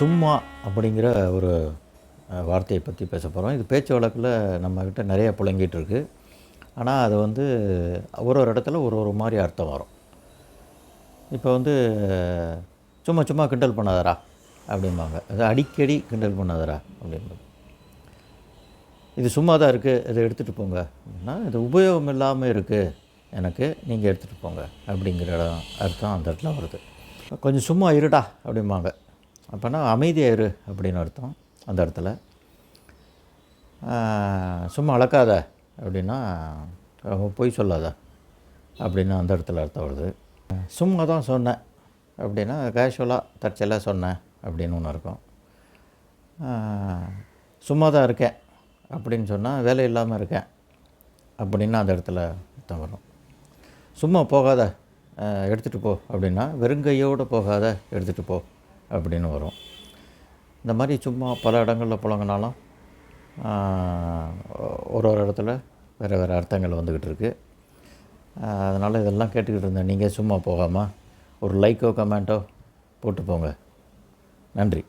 சும்மா அப்படிங்கிற ஒரு வார்த்தையை பற்றி பேச போகிறோம் இது பேச்சு வழக்கில் நம்மக்கிட்ட நிறைய புழங்கிட்டு இருக்கு. ஆனால் அது வந்து ஒரு ஒரு இடத்துல ஒரு ஒரு மாதிரி அர்த்தம் வரும். இப்போ வந்து சும்மா சும்மா கிண்டல் பண்ணாதரா அப்படிம்பாங்க. அது அடிக்கடி கிண்டல் பண்ணாதரா அப்படிம்பாங்க. இது சும்மா தான் இருக்குது இதை எடுத்துகிட்டு போங்க. அப்படின்னா இது உபயோகம் இல்லாமல் இருக்குது எனக்கு நீங்கள் எடுத்துகிட்டு போங்க அப்படிங்கிற இடம் அர்த்தம் அந்த இடத்துல வருது. கொஞ்சம் சும்மா இருடா அப்படிம்பாங்க. அப்போனா அமைதியாக இரு அப்படின்னு அர்த்தம் அந்த இடத்துல. சும்மா அளக்காத அப்படின்னா பொய் சொல்லாத அப்படின்னு அந்த இடத்துல அர்த்தம் வருது. சும்மா தான் சொன்னேன் அப்படின்னா கேஷுவலாக தற்செயலாக சொன்னேன் அப்படின்னு ஒன்று இருக்கும். சும்மா தான் இருக்கேன் அப்படின்னு சொன்னால் வேலை இல்லாமல் இருக்கேன் அப்படின்னு அந்த இடத்துல அர்த்தம் வரும். சும்மா போகாத எடுத்துகிட்டு போ அப்படின்னா வெறுங்கையோடு போகாத எடுத்துகிட்டு போ. அப்படின்னு வரும். இந்த மாதிரி சும்மா பல இடங்களில் புழங்கினாலும் ஒரு ஒரு இடத்துல வேறு வேறு அர்த்தங்கள் வந்துக்கிட்டு இருக்குது அதனால் இதெல்லாம் கேட்டுக்கிட்டு இருந்தேன். நீங்கள் சும்மா போகாமல் ஒரு லைக்கோ கமெண்ட்டோ போட்டு போங்க. நன்றி.